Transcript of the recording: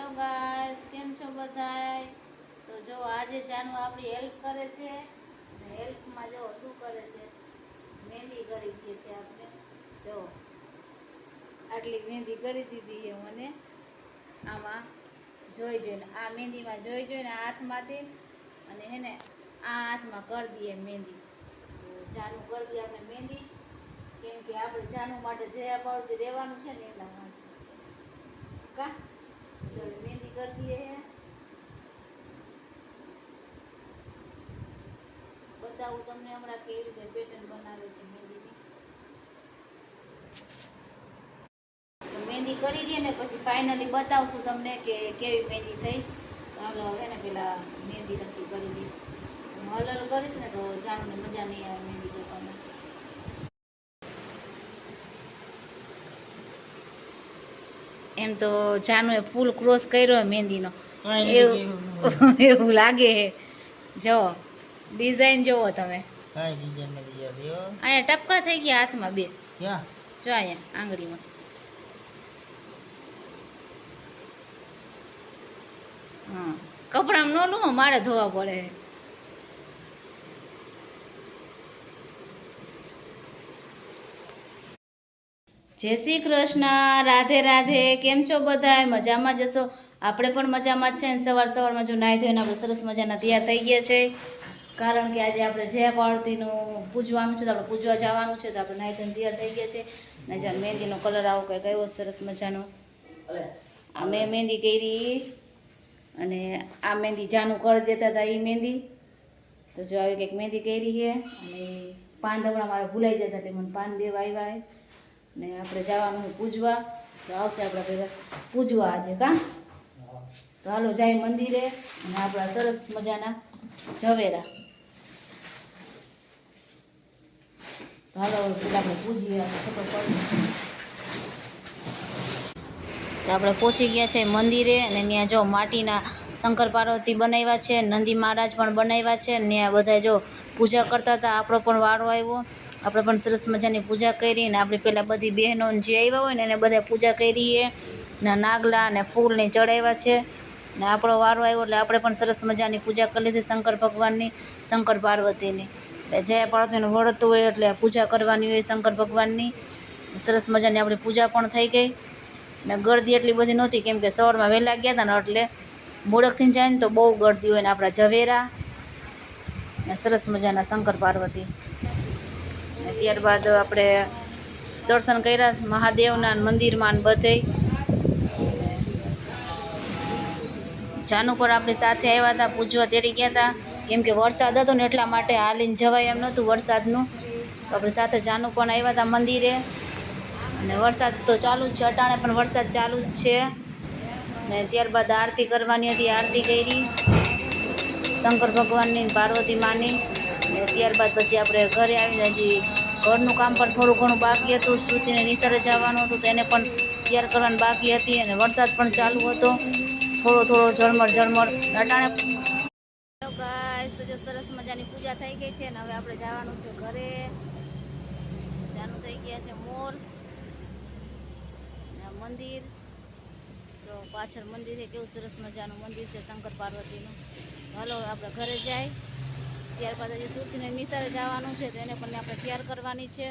Hello guys, કેમ છો બધાય? તો જો આજે જાનુ આપણી હેલ્પ કરે છે અને હેલ્પમાં જો શું કરે છે? મહેંદી કરી દઈએ છે આપણે. જો, આટલી મહેંદી કરી દીધી છે મને. આમાં જોઈ જોઈને, આ મહેંદીમાં જોઈ જોઈને હાથમાંથી અને હે આ હાથમાં કરી દઈએ મહેંદી. તો જાનું કરી દઈએ આપણે મહેંદી. કેમ કે આપણે જાનુ માટે જયા પાડતી રહેવાનું છે ને એટલા માટે. કા? તો મહેંદી કરી દઈએ હે બતાવું તમને હમણાં કેવી રીતે પેટર્ન બનાવે છે મહેંદીની મહેંદી કરી દઈએ ને પછી ફાઇનલી બતાવશું તમને કે કેવી મહેંદી થઈ. હાલો, હવે ને પેલા મહેંદી નક્કી કરી દઈએ હું હલ હલ કરીશ ને તો જાણુને મજા નહીં આવે મહેંદી કરવાની. એમ તો જાનુએ ફૂલ ક્રોસ કર્યો મહેંદીનો. એવું એવું લાગે હે. જો ડિઝાઇન જોવો તમે. અહીંયા ટપકા થઈ ગયા હાથમાં બે. જો અહીંયા આંગળીમાં. કપડામાં ન લો મારે ધોવા પડે. જય શ્રી કૃષ્ણ રાધે રાધે કેમ છો બધા મજામાં જશો આપણે પણ મજામાં જ છે ને? સવાર સવારમાં જો નાહી ધોઈને આપણે સરસ મજાના તૈયાર થઈ ગયા છે. કારણ કે આજે આપણે જયા પાર્વતીનું પૂજવાનું છે તો આપણે પૂજવા જવાનું છે તો આપણે નાહી ધોઈને તૈયાર થઈ ગયા છે. ને જો મહેંદીનો કલર આવો કે કયો સરસ મજાનો. આ મેં મહેંદી કરી. અને આ મહેંદી જાનું કરી દેતા હતા એ મહેંદી. તો જો આવી કંઈક મહેંદી કરી છે. અને પાન હમણાં મારે ભૂલાઈ જતા એટલે મને પાન દેવા આવ્યા ને આપણે જવાનું પૂજવા. તો આવશે આપણે પેલા પૂજવા આજે, કા? તો હાલો, જાય મંદિરે અને આપણા સરસ મજાના ઝવેરા. હાલો પેલા આપણે તો આપણે પહોંચી ગયા છે મંદિરે અને ત્યાં જો માટીના શંકર પાર્વતી બનાવ્યા છે, નંદી મહારાજ પણ બનાવ્યા છે, ને બધા જો પૂજા કરતા હતા, આપણો પણ વારો આવ્યો. આપણે પણ સરસ મજાની પૂજા કરી અને આપણી પહેલાં બધી બહેનો જે આવ્યા હોય ને એને બધા પૂજા કરીએ ને નાગલા અને ફૂલને ચડાવ્યા છે ને આપણો વારો આવ્યો એટલે આપણે પણ સરસ મજાની પૂજા કરી લીધી શંકર ભગવાનની, શંકર પાર્વતીની. એટલે જે પાર્વતીનું વળતું હોય એટલે પૂજા કરવાની હોય શંકર ભગવાનની. સરસ મજાની આપણી પૂજા પણ થઈ ગઈ. ને ગરદી એટલી બધી નહોતી કેમ કે સવારમાં વહેલા ગયા હતા ને એટલે મોડકથી જાય ને તો બહુ ગરદી હોય ને આપણા ઝવેરા ને સરસ મજાના શંકર પાર્વતી. ને ત્યારબાદ આપણે દર્શન કર્યા, મહાદેવના મંદિરમાં બધે. જાનુ પર આપણી સાથે આવ્યા હતા, પૂજવા તેડી ગયા હતા. કેમ કે વરસાદ હતો ને એટલા માટે હાલીને જવાય એમ નહોતું વરસાદનું. તો આપણી સાથે જાનુ પણ આવ્યા હતા મંદિરે. અને વરસાદ તો ચાલુ જ છે અટાણે, પણ વરસાદ ચાલુ જ છે. ને ત્યારબાદ આરતી કરવાની હતી, આરતી કરી. શંકર ભગવાનની પાર્વતી માની. ને ત્યારબાદ પછી આપણે ઘરે આવીને હજી ઘરનું કામ પણ થોડું ઘણું બાકી હતું. શ્રુતિને નિસરે જવાનું હતું. તેને પણ તૈયાર કરવાની બાકી હતી અને વરસાદ પણ ચાલુ હતો. થોડો થોડો ઝરમર ઝરમર. અટાણે સરસ મજાની પૂજા થઈ ગઈ છે ને હવે આપણે જવાનું છે ઘરે. જાનું થઈ ગયા છે મોર. મંદિર. જો પાછળ મંદિર છે. કેવું સરસ મજાનું મંદિર છે શંકર પાર્વતીનું. હાલો આપણે ઘરે જાય. ત્યારબાદ હજી સુરતીને નિસારે જવાનું છે તો એને પણ આપણે તૈયાર કરવાની છે.